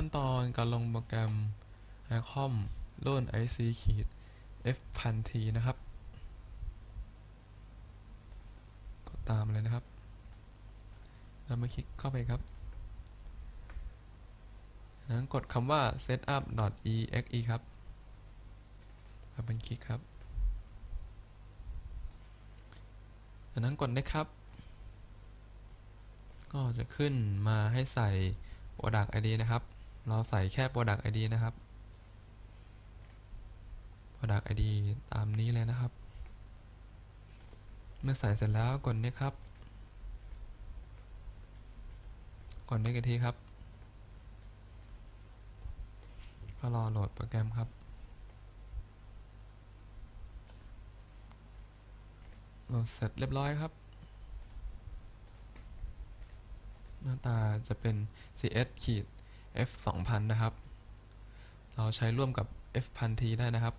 ขั้นตอนการลงโปรแกรม ICOM รุ่น IC ขีด F พันทีนะครับกดตามเลยนะครับ แล้วมาคลิกเข้าไปครับนั้นกดคำว่า setup.exe ครับแล้วเป็นคลิกครับจากนั้นกด next ครับ ก็จะขึ้นมาให้ใส่ product ID นะครับ เราใส่แค่ product ID นะครับ product ID ตามนี้เลยนะครับ เมื่อใส่เสร็จแล้วกด next ครับ กด next อีกทีครับ ก็รอโหลดโปรแกรมครับโหลดเสร็จเรียบร้อยครับ หน้าตาจะเป็น cs ขีด f 2000นะครับ เราใช้ร่วมกับ f 1000 t ได้นะครับ